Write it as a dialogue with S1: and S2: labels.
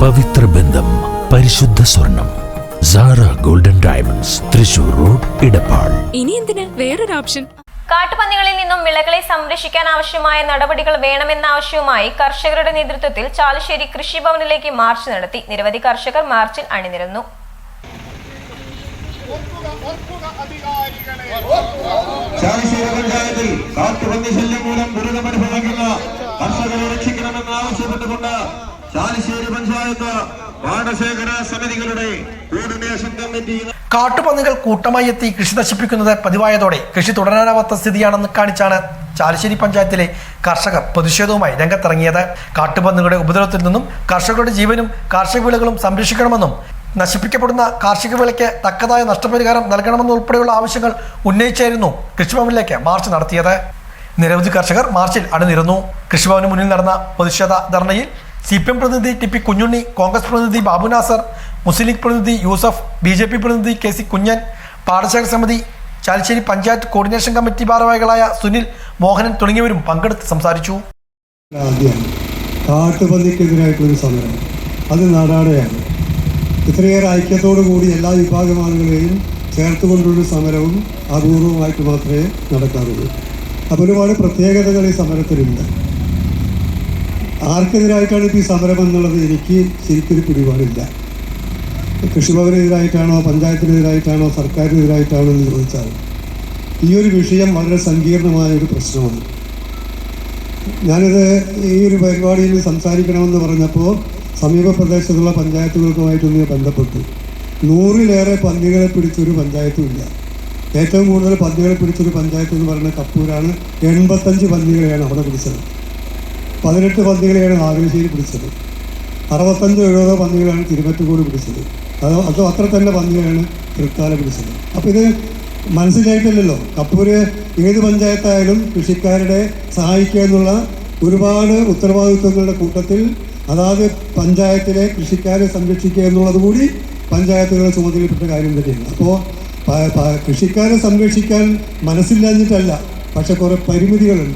S1: പവിത്ര ബന്ധം പരിശുദ്ധ സ്വർണം Sara golden diamonds Thrissur road Edappal
S2: ഇനി എന്തിന്? വേറൊരു ഓപ്ഷൻ.
S3: കാട്ടുപന്നികളിൽ നിന്നും വിളകളെ സംരക്ഷിക്കാൻ ആവശ്യമായ നടപടികൾ വേണമെന്ന ആവശ്യവുമായി കർഷകരുടെ നേതൃത്വത്തിൽ ചാലശ്ശേരി കൃഷിഭവനിലേക്ക് മാർച്ച് നടത്തി. നിരവധി കർഷകർ മാർച്ചിൽ അണിനിരന്നു.
S4: ചാലിശ്ശേരി പഞ്ചായത്തിൽ കാട്ടുപന്നി ശല്യം മൂലം ദുരിതമനുഭവിക്കുന്ന കർഷകരെ രക്ഷിക്കണമെന്ന് ആവശ്യപ്പെട്ടുകൊണ്ട് ചാലിശ്ശേരി പഞ്ചായത്ത് പാടശേഖര സമിതികളുടെ കോർഡിനേഷൻ കമ്മിറ്റി
S5: കാട്ടുപന്നികൾ കൂട്ടമായി എത്തി കൃഷി നശിപ്പിക്കുന്നത് പതിവായതോടെ കൃഷി തുടരാനാവാത്ത സ്ഥിതിയാണെന്ന് കാണിച്ചാണ് ചാലശ്ശേരി പഞ്ചായത്തിലെ കർഷകർ പ്രതിഷേധവുമായി രംഗത്തിറങ്ങിയത്. കാട്ടുപന്നികളുടെ ഉപദ്രവത്തിൽ നിന്നും കർഷകരുടെ ജീവനും കാർഷിക വിളകളും സംരക്ഷിക്കണമെന്നും നശിപ്പിക്കപ്പെടുന്ന കാർഷിക വിളയ്ക്ക് തക്കതായ നഷ്ടപരിഹാരം നൽകണമെന്നുൾപ്പെടെയുള്ള ആവശ്യങ്ങൾ ഉന്നയിച്ചായിരുന്നു കൃഷിഭവനിലേക്ക് മാർച്ച് നടത്തിയത്. നിരവധി കർഷകർ മാർച്ചിൽ അണിനിരുന്നു. കൃഷിഭവന് മുന്നിൽ നടന്ന പ്രതിഷേധ ധർണയിൽ സി പി എം പ്രതിനിധി ടി പി കുഞ്ഞുണ്ണി കോൺഗ്രസ് പ്രതിനിധി ബാബു നാസർ മുസ്ലിം ലീഗ് പ്രതിനിധി യൂസഫ് ബി ജെ പി പ്രതിനിധി കെ സി കുഞ്ഞൻ പാടശേഖര സമിതി ചാലിശ്ശേരി പഞ്ചായത്ത് കോർഡിനേഷൻ കമ്മിറ്റി ഭാരവാഹികളായ സുനിൽ മോഹനൻ തുടങ്ങിയവരും പങ്കെടുത്ത് സംസാരിച്ചു.
S6: അത് നാടാടെയാണ് ഇത്രയേറെ ഐക്യത്തോടു കൂടി എല്ലാ വിഭാഗം ആളുകളെയും ചേർത്തുകൊണ്ടുള്ള സമരവും അപൂർവമായിട്ട് മാത്രമേ നടക്കാറുള്ളൂ. അപ്പോൾ ഒരുപാട് പ്രത്യേകതകൾ ഈ സമരത്തിലുണ്ട്. ആർക്കെതിരായിട്ടാണ് ഇപ്പോൾ ഈ സമരം എന്നുള്ളത് എനിക്ക് ശരിക്കൊരു പിടിപാടില്ല. കൃഷിഭവനെതിരായിട്ടാണോ പഞ്ചായത്തിനെതിരായിട്ടാണോ സർക്കാരിനെതിരായിട്ടാണോ എന്ന് ചോദിച്ചാൽ ഈ ഒരു വിഷയം വളരെ സങ്കീർണമായ ഒരു പ്രശ്നമാണ്. ഞാനിത് ഈ ഒരു പരിപാടിയിൽ സംസാരിക്കണമെന്ന് പറഞ്ഞപ്പോൾ സമീപ പ്രദേശത്തുള്ള പഞ്ചായത്തുകൾക്കുമായിട്ടൊന്ന് ബന്ധപ്പെട്ടു. നൂറിലേറെ പന്നികളെ പിടിച്ചൊരു പഞ്ചായത്തും ഇല്ല. ഏറ്റവും കൂടുതൽ പന്നികളെ പിടിച്ചൊരു പഞ്ചായത്ത് എന്ന് പറയുന്ന കപ്പൂരാണ്. എൺപത്തഞ്ച് പന്നികളെയാണ് അവിടെ പിടിച്ചത്. പതിനെട്ട് പന്തികളെയാണ് നാഗരശ്ശേരി പിടിച്ചത്. അറുപത്തഞ്ചോ എഴുപതോ പന്തികളാണ് തിരുമറ്റുകൂടി പിടിച്ചത്. അത് അത് അത്ര തന്നെ പന്തികളാണ് തൃക്കാല പിടിച്ചത്. അപ്പോൾ ഇത് മനസ്സിലായിട്ടില്ലല്ലോ. കപ്പൂര് ഏത് പഞ്ചായത്തായാലും കൃഷിക്കാരുടെ സഹായിക്കുക എന്നുള്ള ഒരുപാട് ഉത്തരവാദിത്വങ്ങളുടെ കൂട്ടത്തിൽ അതാത് പഞ്ചായത്തിലെ കൃഷിക്കാരെ സംരക്ഷിക്കുക എന്നുള്ളത് കൂടി പഞ്ചായത്തുകളുടെ ചുമതലപ്പെട്ട കാര്യം തന്നെയാണ്. അപ്പോൾ കൃഷിക്കാരെ സംരക്ഷിക്കാൻ മനസ്സില്ലാഞ്ഞിട്ടല്ല പക്ഷെ കുറേ പരിമിതികളുണ്ട്.